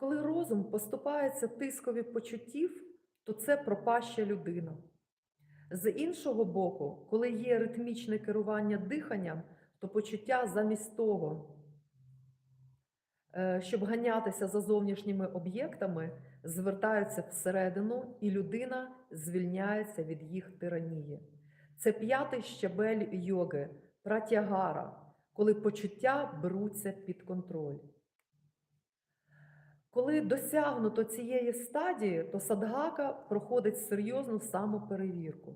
Коли розум поступається тискові почуттів, то це пропаща людина. З іншого боку, коли є ритмічне керування диханням, то почуття замість того, е, щоб ганятися за зовнішніми об'єктами, звертаються всередину, і людина звільняється від їх тиранії. Це п'ятий щабель йоги, пратягара, коли почуття беруться під контроль. Коли досягнуто цієї стадії, то садгака проходить серйозну самоперевірку.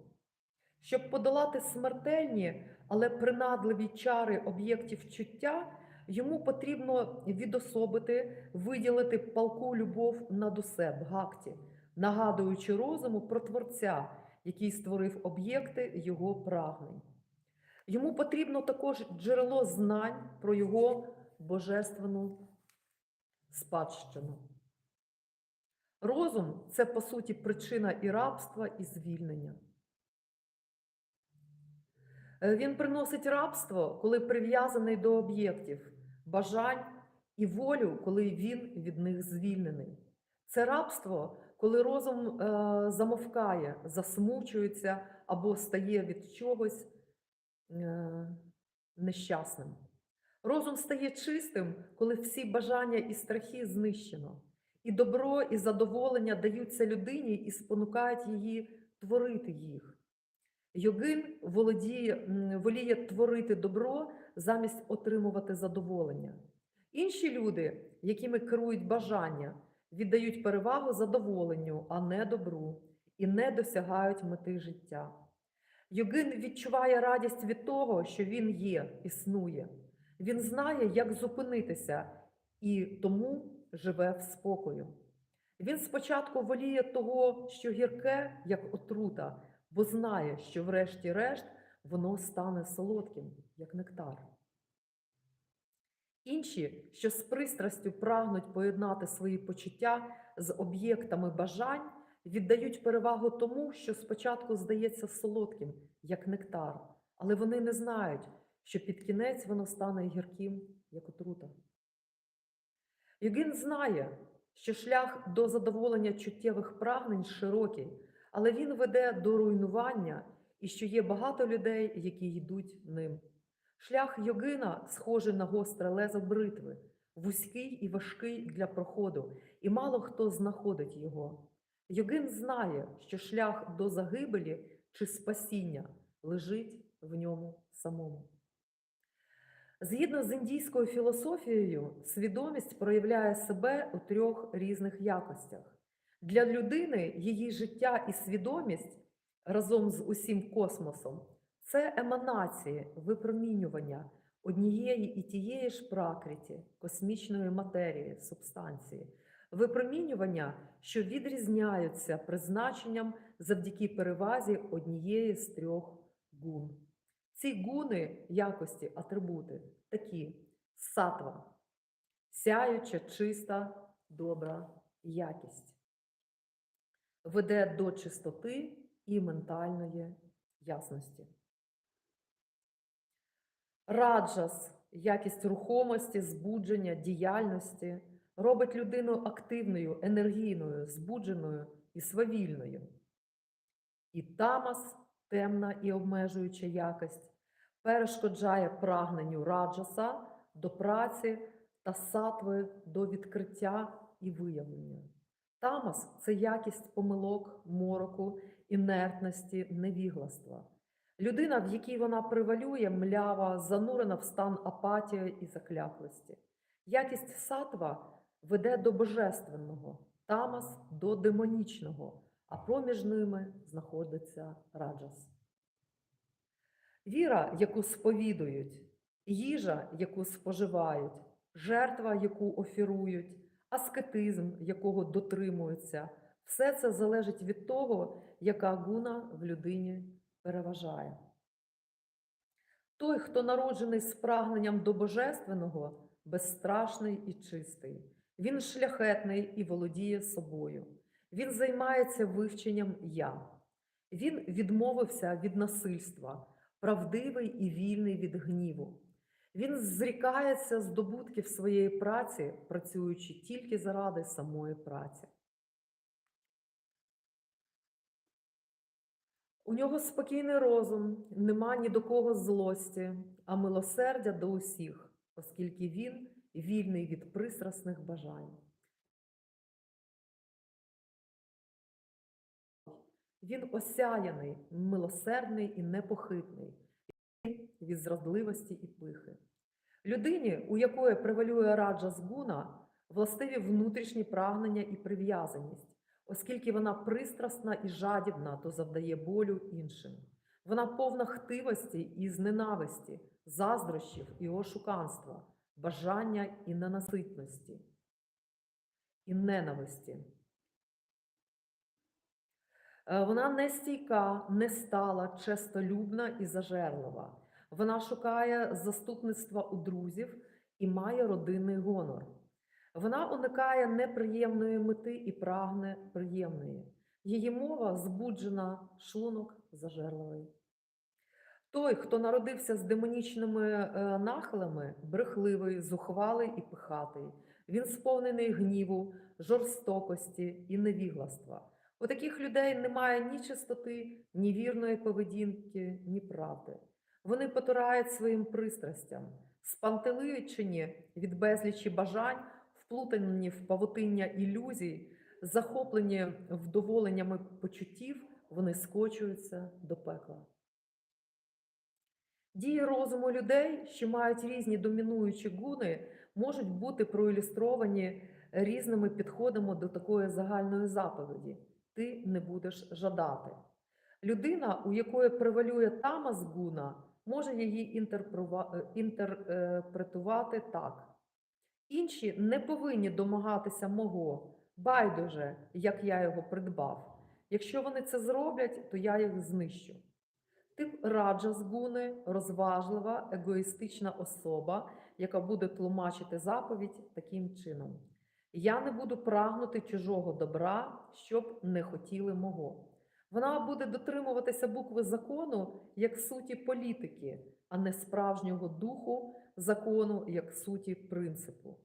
Щоб подолати смертельні, але принадливі чари об'єктів чуття, йому потрібно відособити, виділити палку любов над усе бхакті, нагадуючи розуму про Творця, який створив об'єкти його прагнень. Йому потрібно також джерело знань про його божественну спадщину. Розум це, по суті, причина і рабства, і звільнення. Е, Він приносить рабство, коли прив'язаний до об'єктів, бажань і волю, коли він від них звільнений. Це рабство, коли розум е, замовкає, засмучується або стає від чогось е, нещасним. Розум стає чистим, коли всі бажання і страхи знищено, і добро, і задоволення даються людині і спонукають її творити їх. Йогин володіє, воліє творити добро замість отримувати задоволення. Інші люди, якими керують бажання, віддають перевагу задоволенню, а не добру, і не досягають мети життя. Йогин відчуває радість від того, що він є, існує. Він знає, як зупинитися, і тому живе в спокою. Він спочатку воліє того, що гірке, як отрута, бо знає, що врешті-решт воно стане солодким, як нектар. Інші, що з пристрастю прагнуть поєднати свої почуття з об'єктами бажань, віддають перевагу тому, що спочатку здається солодким, як нектар, але вони не знають, що під кінець воно стане гірким, як отрута. Йогін знає, що шлях до задоволення чуттєвих прагнень широкий, але він веде до руйнування і що є багато людей, які йдуть ним. Шлях йогина схожий на гостре лезо бритви, вузький і важкий для проходу, і мало хто знаходить його. Йогин знає, що шлях до загибелі чи спасіння лежить в ньому самому. Згідно з індійською філософією, свідомість проявляє себе у трьох різних якостях. Для людини її життя і свідомість разом з усім космосом це еманації, випромінювання однієї і тієї ж пракриті, космічної матерії, субстанції, випромінювання, що відрізняються призначенням завдяки перевазі однієї з трьох гун. Ці гуни, якості, атрибути такі сатва, сяюча, чиста, добра якість, веде до чистоти і ментальної ясності. Раджас, якість рухомості, збудження, діяльності, робить людину активною, енергійною, збудженою і свавільною. І тамас темна і обмежуюча якість, перешкоджає прагненню раджаса до праці та сатви до відкриття і виявлення. Тамас це якість помилок, мороку, інертності, невігластва. Людина, в якій вона привалює, млява, занурена в стан апатії і закляклості. Якість сатва веде до божественного, тамас до демонічного, а проміж ними знаходиться раджас. Віра, яку сповідують, їжа, яку споживають, жертва, яку офірують, аскетизм, якого дотримуються, все це залежить від того, яка гуна в людині переважає. Той, хто народжений з прагненням до божественного, безстрашний і чистий. Він шляхетний і володіє собою. Він займається вивченням я. Він відмовився від насильства, правдивий і вільний від гніву. Він зрікається здобутків своєї праці, працюючи тільки заради самої праці. У нього спокійний розум, нема ні до кого злості, а милосердя до усіх, оскільки він вільний від пристрасних бажань. Він осяяний, милосердний і непохитний від зрадливості і пихи. Людині, у якої превалює раджа згуна, властиві внутрішні прагнення і прив'язаність, оскільки вона пристрасна і жадібна, то завдає болю іншим. Вона повна хтивості і зненависті, заздрощів і ошуканства, бажання і ненаситності, і ненависті. Е, Вона не стійка, не стала, честолюбна і зажерлива. Вона шукає заступництва у друзів і має родинний гонор. Вона уникає неприємної мети і прагне приємної. Її мова збуджена, шлунок зажерливий. Той, хто народився з демонічними е, нахилами, брехливий, зухвалий і пихатий. Він сповнений гніву, жорстокості і невігластва. У таких людей немає ні чистоти, ні вірної поведінки, ні правди. Вони потурають своїм пристрастям, спантеличені від безлічі бажань, вплутані в павутиння ілюзій, захоплені вдоволеннями почуттів, вони скочуються до пекла. Дії розуму людей, що мають різні домінуючі гуни, можуть бути проілюстровані різними підходами до такої загальної заповіді ти не будеш жадати. Людина, у якої превалює тамас гуна, може її е, інтерпретувати так. Інші не повинні домагатися мого, байдуже, як я його придбав. Якщо вони це зроблять, то я їх знищу. Тип раджа з гуни розважлива, егоїстична особа, яка буде тлумачити заповідь таким чином. Я не буду прагнути чужого добра, щоб не хотіли мого. Вона буде дотримуватися букви закону як суті політики, а не справжнього духу закону як суті принципу.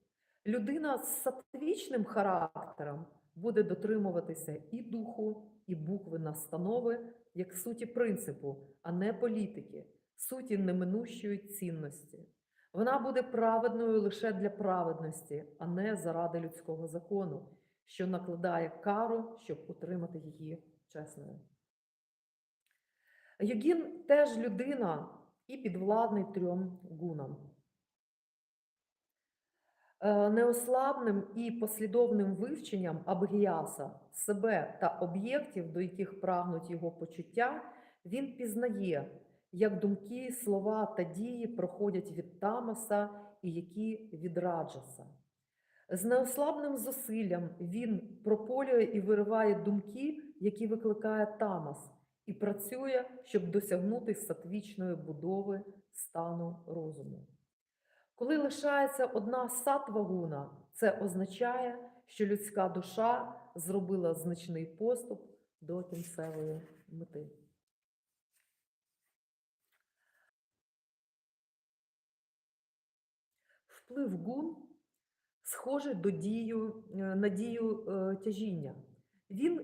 Людина з сатвічним характером буде дотримуватися і духу, і букви настанови як суті принципу, а не політики, суті неминущої цінності. Вона буде праведною лише для праведності, а не заради людського закону, що накладає кару, щоб утримати її чесною. Йогін теж людина і підвладний трьом гунам. Е, Неослабним і послідовним вивченням Абгіяса себе та об'єктів, до яких прагнуть його почуття, він пізнає, як думки, слова та дії проходять від тамаса і які від раджаса. З неослабним зусиллям він прополює і вириває думки, які викликає тамас, і працює, щоб досягнути сатвічної будови стану розуму. Коли лишається одна сатвагуна, це означає, що людська душа зробила значний поступ до кінцевої мети. Вплив гун схожий до дію, е, на дію е, тяжіння. Він,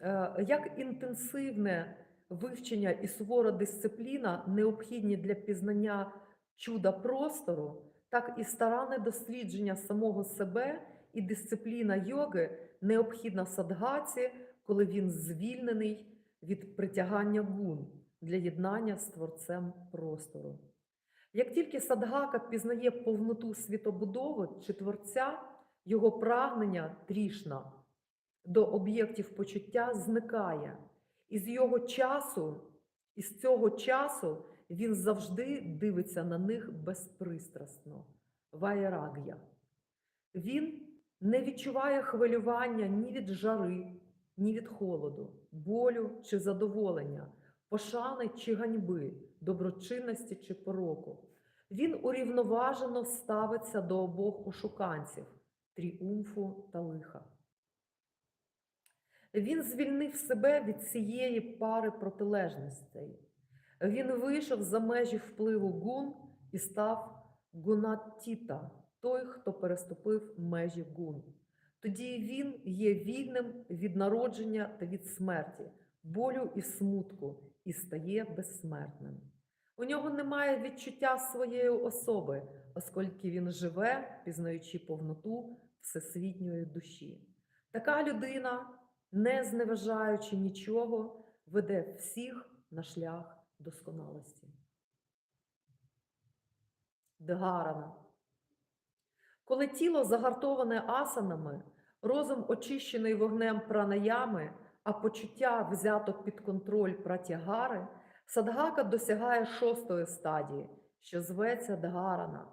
е, як інтенсивне вивчення і сувора дисципліна, необхідні для пізнання чуда простору, так і старанне дослідження самого себе і дисципліна йоги необхідна садгаці, коли він звільнений від притягання гун для єднання з творцем простору. Як тільки садгака пізнає повноту світобудови чи творця, його прагнення трішна до об'єктів почуття зникає. І з його часу, і з цього часу він завжди дивиться на них безпристрасно. Вайраг'я. Він не відчуває хвилювання ні від жари, ні від холоду, болю чи задоволення, пошани чи ганьби, доброчинності чи пороку. Він урівноважено ставиться до обох ошуканців тріумфу та лиха. Він звільнив себе від цієї пари протилежностей. Він вийшов за межі впливу гун і став гунатіта, той, хто переступив межі гун. Тоді він є вільним від народження та від смерті, болю і смутку, і стає безсмертним. У нього немає відчуття своєї особи, оскільки він живе, пізнаючи повноту всесвітньої душі. Така людина, не зневажаючи нічого, веде всіх на шлях досконалості. Дгарана. Коли тіло загартоване асанами, розум очищений вогнем пранаями, а почуття взято під контроль пратягари, садгака досягає шостої стадії, що зветься дгарана.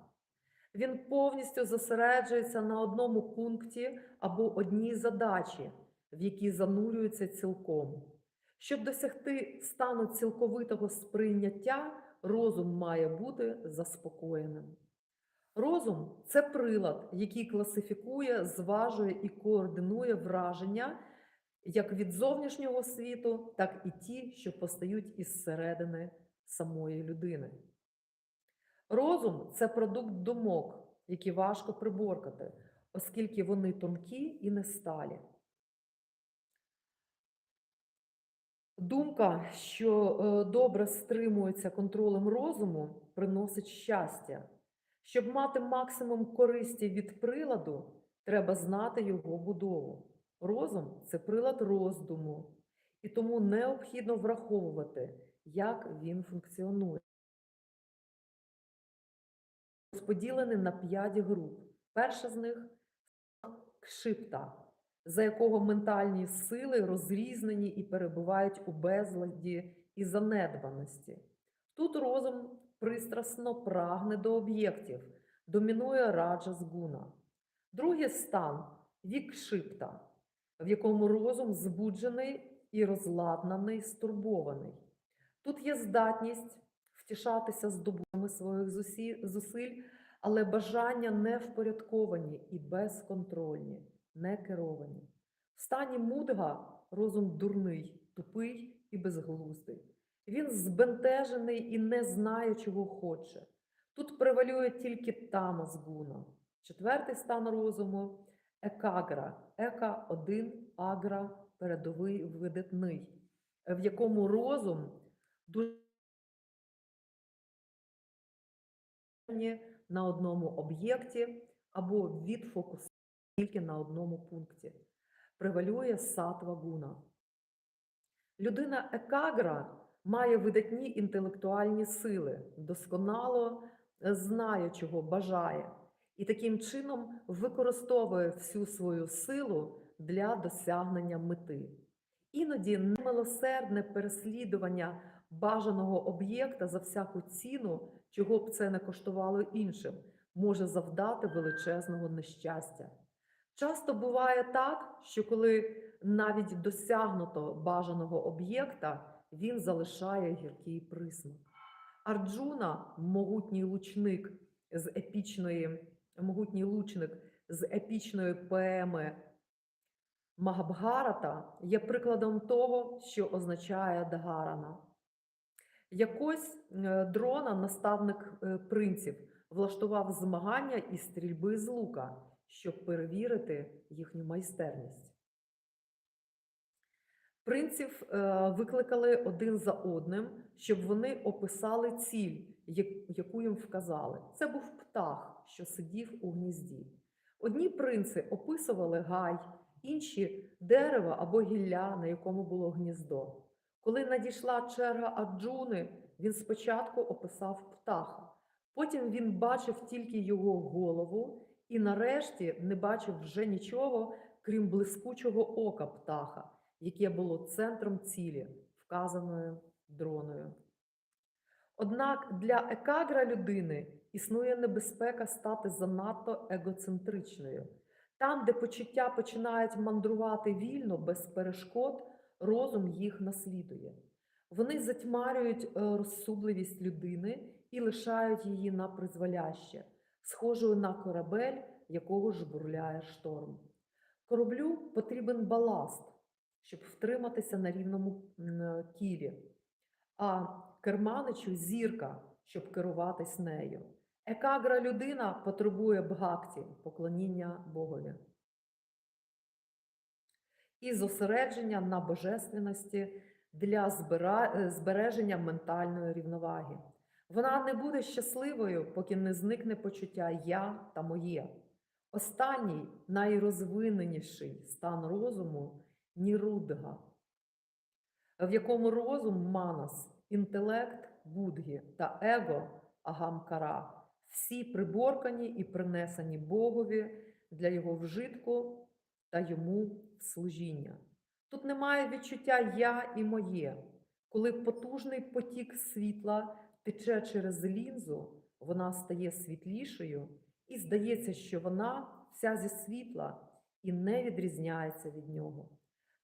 Він повністю зосереджується на одному пункті або одній задачі, в якій занурюється цілком. Щоб досягти стану цілковитого сприйняття, розум має бути заспокоєним. Розум це прилад, який класифікує, зважує і координує враження як від зовнішнього світу, так і ті, що постають із середини самої людини. Розум це продукт думок, які важко приборкати, оскільки вони тонкі і не сталі. Думка, що е, добре стримується контролем розуму, приносить щастя. Щоб мати максимум користі від приладу, треба знати його будову. Розум це прилад роздуму, і тому необхідно враховувати, як він функціонує. Розподілений на п'ять груп. Перша з них кшипта, за якого ментальні сили розрізнені і перебувають у безладі і занедбаності. Тут розум пристрасно прагне до об'єктів, домінує раджа згуна. Другий стан вікшипта, в якому розум збуджений і розладнаний, стурбований. Тут є здатність втішатися здобутими своїх зусиль, але бажання не впорядковані і безконтрольні, не керовані. В стані мудга розум дурний, тупий і безглуздий. Він збентежений і не знає, чого хоче. Тут превалює тільки тамас гуна. Четвертий стан розуму екагра. Ека один, агра передовий видатний, в якому розум дуже на одному об'єкті або відфокус тільки на одному пункті. Превалює сатва гуна. Людина екагра має видатні інтелектуальні сили, досконало знає, чого бажає, і таким чином використовує всю свою силу для досягнення мети. Іноді немилосердне переслідування бажаного об'єкта за всяку ціну, чого б це не коштувало іншим, може завдати величезного нещастя. Часто буває так, що коли навіть досягнуто бажаного об'єкта, він залишає гіркий присмак. Арджуна, могутній лучник з епічної, могутній лучник з епічної поеми Магабгарата, є прикладом того, що означає Дгарана. Якось е, дрона, наставник е, принців, влаштував змагання із стрільби з лука, щоб перевірити їхню майстерність. Принців е, викликали один за одним, щоб вони описали ціль, яку їм вказали. Це був птах, що сидів у гнізді. Одні принци описували гай, інші дерево або гілля, на якому було гніздо. Коли надійшла черга Аджуни, він спочатку описав птаха, потім він бачив тільки його голову і нарешті не бачив вже нічого, крім блискучого ока птаха, яке було центром цілі, вказаної дроною. Однак для екагра людини існує небезпека стати занадто егоцентричною. Там, де почуття починають мандрувати вільно, без перешкод, розум їх наслідує. Вони затьмарюють е, розсудливість людини і лишають її на призволяще, схожою на корабель, якого жбурляє шторм. Кораблю потрібен баласт, щоб втриматися на рівному м, тілі, а керманичу зірка, щоб керуватись нею. Екагра людина потребує бгакті, поклоніння Богові. І зосередження на божественності для е, збереження ментальної рівноваги. Вона не буде щасливою, поки не зникне почуття я та моє. Останній найрозвиненіший стан розуму нірудга, в якому розум манас, інтелект будгі та его агамкара всі приборкані і принесені Богові для його вжитку та йому служіння. Тут немає відчуття я і моє. Коли потужний потік світла тече через лінзу, вона стає світлішою, і здається, що вона вся зі світла і не відрізняється від нього.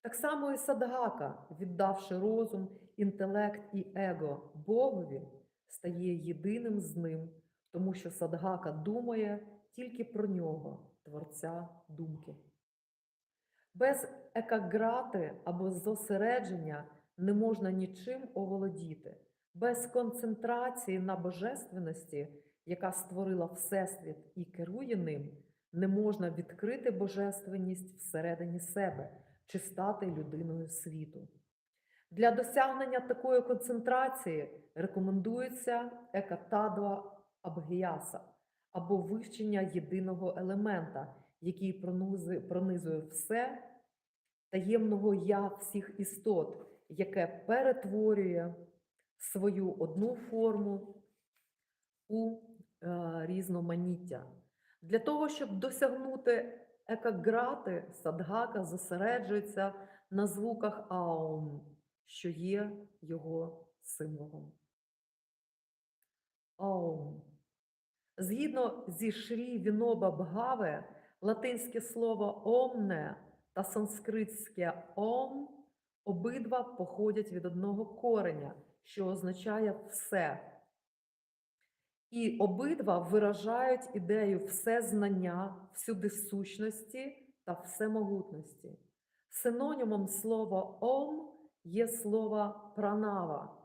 Так само і садгака, віддавши розум, інтелект і его Богові, стає єдиним з ним, тому що садгака думає тільки про нього, Творця думки. Без екаграти або зосередження не можна нічим оволодіти. Без концентрації на божественності, яка створила Всесвіт і керує ним, не можна відкрити божественність всередині себе чи стати людиною світу. Для досягнення такої концентрації рекомендується екатадва абгіяса або вивчення єдиного елемента, який пронизує все таємного я всіх істот, яке перетворює свою одну форму у е, різноманіття. Для того, щоб досягнути екаграти, садгака зосереджується на звуках аум, що є його символом. Аум. Згідно зі Шрі Віноба Бгаве, латинське слово омне та санскритське ом обидва походять від одного кореня, що означає все. І обидва виражають ідею всезнання, всюди сущності та всемогутності. Синонімом слова ом є слово пранава.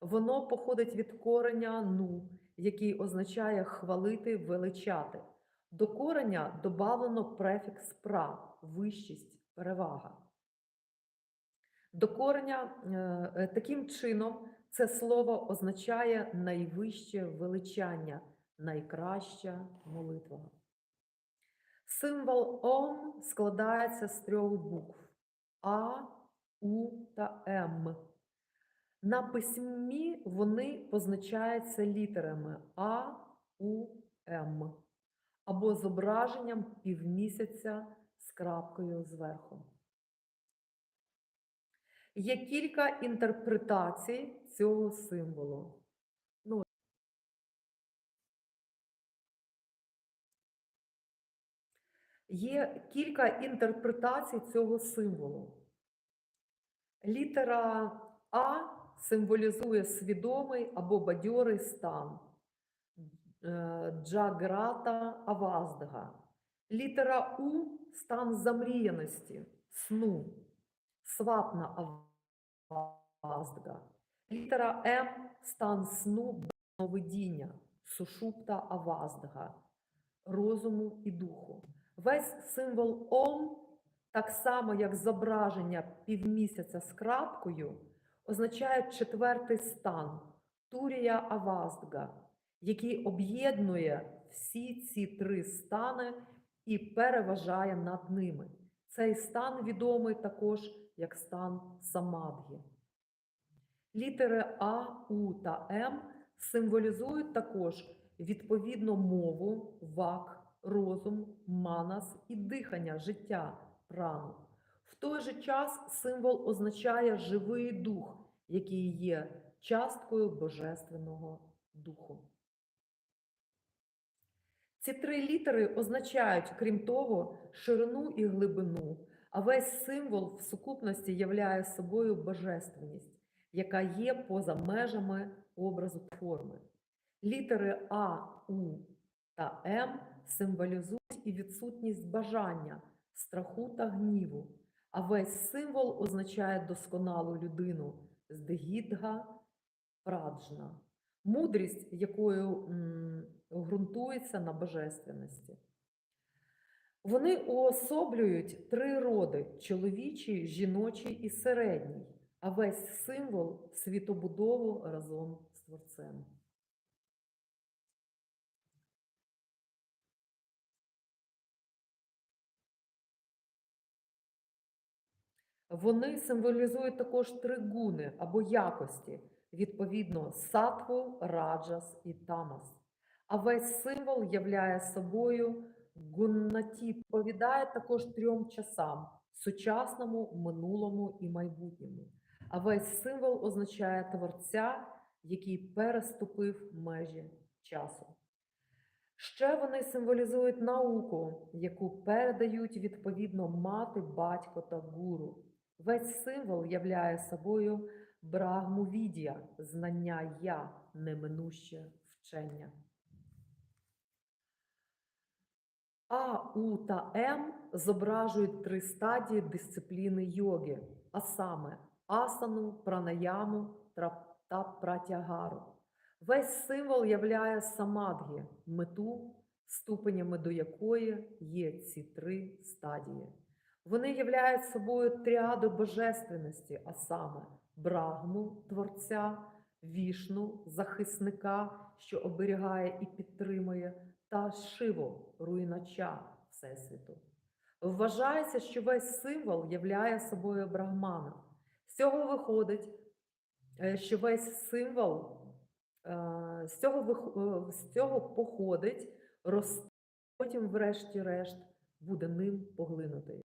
Воно походить від кореня ну, який означає хвалити, величати. До кореня добавлено префікс пра вищість, перевага. До кореня е, таким чином це слово означає найвище величання, найкраща молитва. Символ Ом складається з трьох букв А, У та М. На письмі вони позначаються літерами А, У, М або зображенням півмісяця з крапкою зверху. Є кілька інтерпретацій цього символу. Ну, є кілька інтерпретацій цього символу. Літера А символізує свідомий або бадьорий стан е, Джаграта Аваздага. Літера У стан замріяності, сну, свапна Аваздга. Літера М стан сну видіння, сушупта Аваздга, розуму і духу. Весь символ Ом, так само як зображення півмісяця з крапкою, означає четвертий стан Турія Аваздга, який об'єднує всі ці три стани і переважає над ними. Цей стан відомий також як стан самадгі. Літери А, У та М символізують також відповідно мову, вак, розум, манас і дихання життя прану. В той же час символ означає живий дух, який є часткою Божественного Духу. Ці три літери означають, крім того, ширину і глибину, а весь символ в сукупності являє собою божественність, яка є поза межами образу форми. Літери А, У та М символізують і відсутність бажання, страху та гніву, а весь символ означає досконалу людину з Дегідга Праджна. Мудрість, якою ґрунтується на божественності. Вони уособлюють три роди чоловічий, жіночий і середній, а весь символ світобудову разом з Творцем. Вони символізують також три гуни або якості, відповідно сатву, раджас і тамас. А весь символ являє собою гуннаті, відповідає також трьом часам сучасному, минулому і майбутньому. А весь символ означає творця, який переступив межі часу. Ще вони символізують науку, яку передають відповідно мати, батько та гуру. Весь символ являє собою брагмувідія, знання я, неминуще вчення. А, У та М зображують три стадії дисципліни йоги, а саме асану, пранаяму та пратягару. Весь символ являє самадгі, мету, ступенями до якої є ці три стадії. Вони являють собою тріаду божественності, а саме брагму творця, вішну захисника, що оберігає і підтримує, та шиву руйнача Всесвіту. Вважається, що весь символ являє собою брахмана. З цього виходить, е, що весь символ е, з цього, е, з цього походить, росте, потім, врешті-решт, буде ним поглинутий.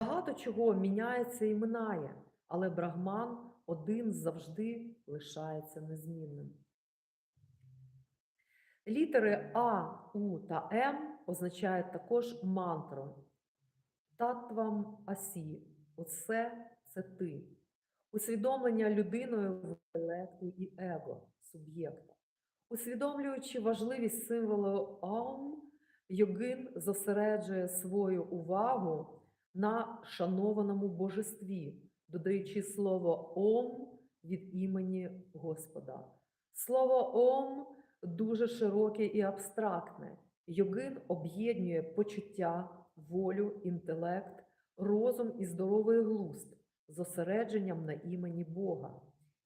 Багато чого міняється і минає, але брахман один завжди лишається незмінним. Літери А, У та М означають також мантру. Татвам асі. Оце це ти. Усвідомлення людиною в інтелекту і его суб'єкта. Усвідомлюючи важливість символу Аум, йогин зосереджує свою увагу на шанованому божестві, додаючи слово Ом від імені Господа. Слово Ом дуже широке і абстрактне. Йогин об'єднує почуття, волю, інтелект, розум і здоровий глузд зосередженням на імені Бога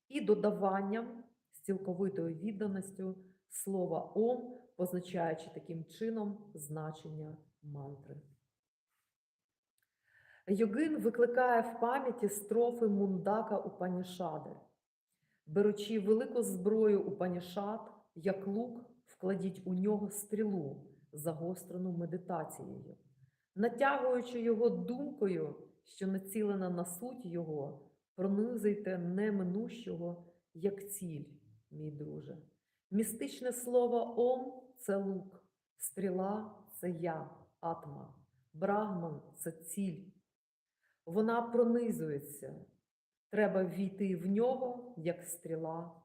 і додаванням з цілковитою відданістю слова Ом, позначаючи таким чином значення мантри. Йогин викликає в пам'яті строфи Мундака Упанішади. Беручи велику зброю Упанішад, як лук, вкладіть у нього стрілу, загострену медитацією. Натягуючи його думкою, що націлена на суть його, пронизуйте неминущого як ціль, мій друже. Містичне слово Ом це лук, стріла це я, атма, брахман це ціль. Вона пронизується. Треба війти в нього, як стріла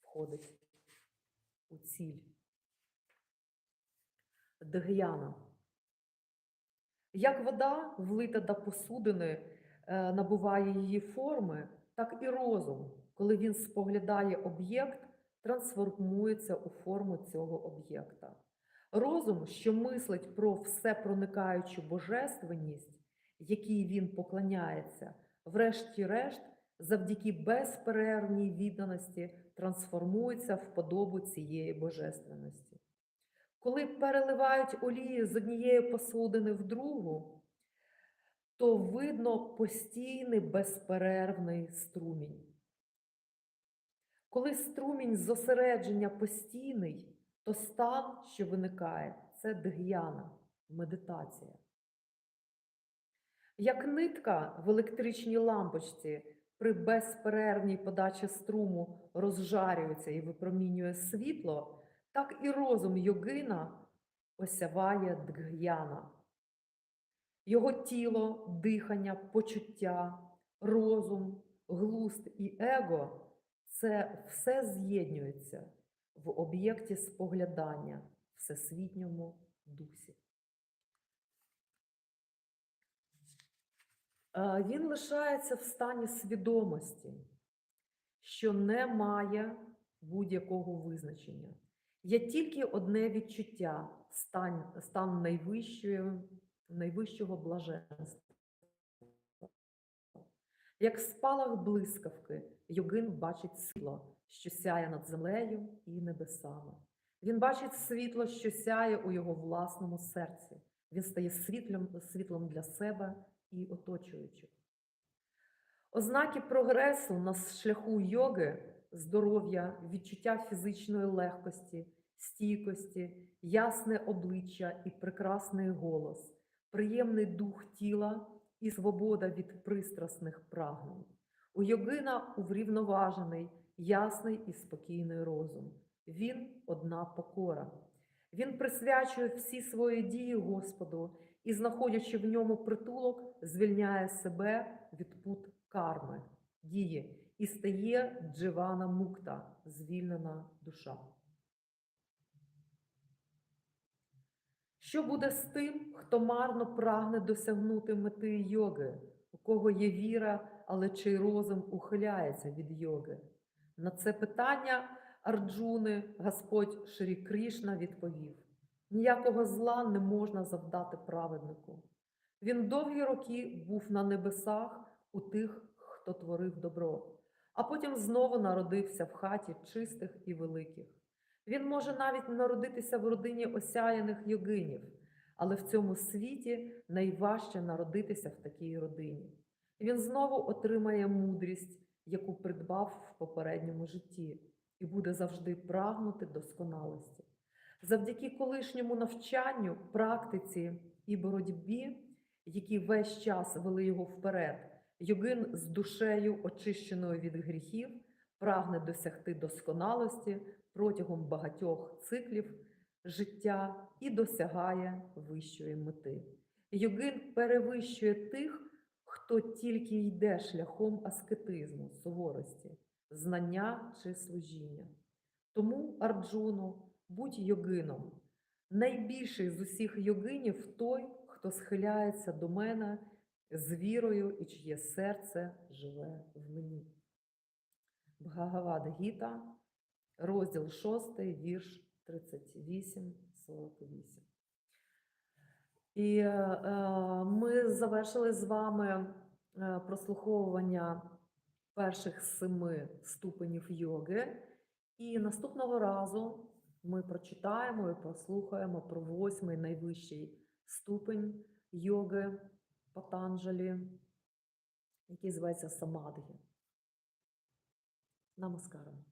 входить у ціль. Дг'яна. Як вода, влита до посудини, е, набуває її форми, так і розум, коли він споглядає об'єкт, трансформується у форму цього об'єкта. Розум, що мислить про всепроникаючу божественність, якій він поклоняється, врешті-решт, завдяки безперервній відданості трансформується в подобу цієї божественності. Коли переливають олію з однієї посудини в другу, то видно постійний безперервний струмінь. Коли струмінь зосередження постійний, то стан, що виникає, це дг'яна, медитація. Як нитка в електричній лампочці при безперервній подачі струму розжарюється і випромінює світло, так і розум йогина осяває дг'яна. Його тіло, дихання, почуття, розум, глузд і его це все з'єднується в об'єкті споглядання всесвітньому дусі. Е, Він лишається в стані свідомості, що не має будь-якого визначення. Є тільки одне відчуття стан, стан найвищої, найвищого блаженства. Як спалах блискавки, йогин бачить світло, що сяє над землею і небесами. Він бачить світло, що сяє у його власному серці. Він стає світлом, світлом для себе і оточуючих. Ознаки прогресу на шляху йоги здоров'я, відчуття фізичної легкості, стійкості, ясне обличчя і прекрасний голос, приємний дух тіла і свобода від пристрасних прагнень. У йогина уврівноважений, ясний і спокійний розум. Він одна покора. Він присвячує всі свої дії Господу і, знаходячи в ньому притулок, звільняє себе від пут карми, дії і стає дживана мукта, звільнена душа. Що буде з тим, хто марно прагне досягнути мети йоги, у кого є віра, але чий розум ухиляється від йоги? На це питання Арджуни Господь Шрі Кришна відповів: ніякого зла не можна завдати праведнику. Він довгі роки був на небесах у тих, хто творив добро, а потім знову народився в хаті чистих і великих. Він може навіть народитися в родині осяяних йогинів, але в цьому світі найважче народитися в такій родині. Він знову отримає мудрість, яку придбав в попередньому житті, і буде завжди прагнути досконалості. Завдяки колишньому навчанню, практиці і боротьбі, які весь час вели його вперед, йогин з душею, очищеною від гріхів, прагне досягти досконалості протягом багатьох циклів життя і досягає вищої мети. Йогин перевищує тих, хто тільки йде шляхом аскетизму, суворості, знання чи служіння. Тому, Арджуну, будь йогином. Найбільший з усіх йогинів той, хто схиляється до мене з вірою і чиє серце живе в мені. Бхагавад Гіта, розділ 6, вірш 38-48. І е, е, ми завершили з вами е, прослуховування перших семи ступенів йоги. І наступного разу ми прочитаємо і послухаємо про восьмий найвищий ступень йоги Патанджалі, який зветься Самадхі. Намаскарам.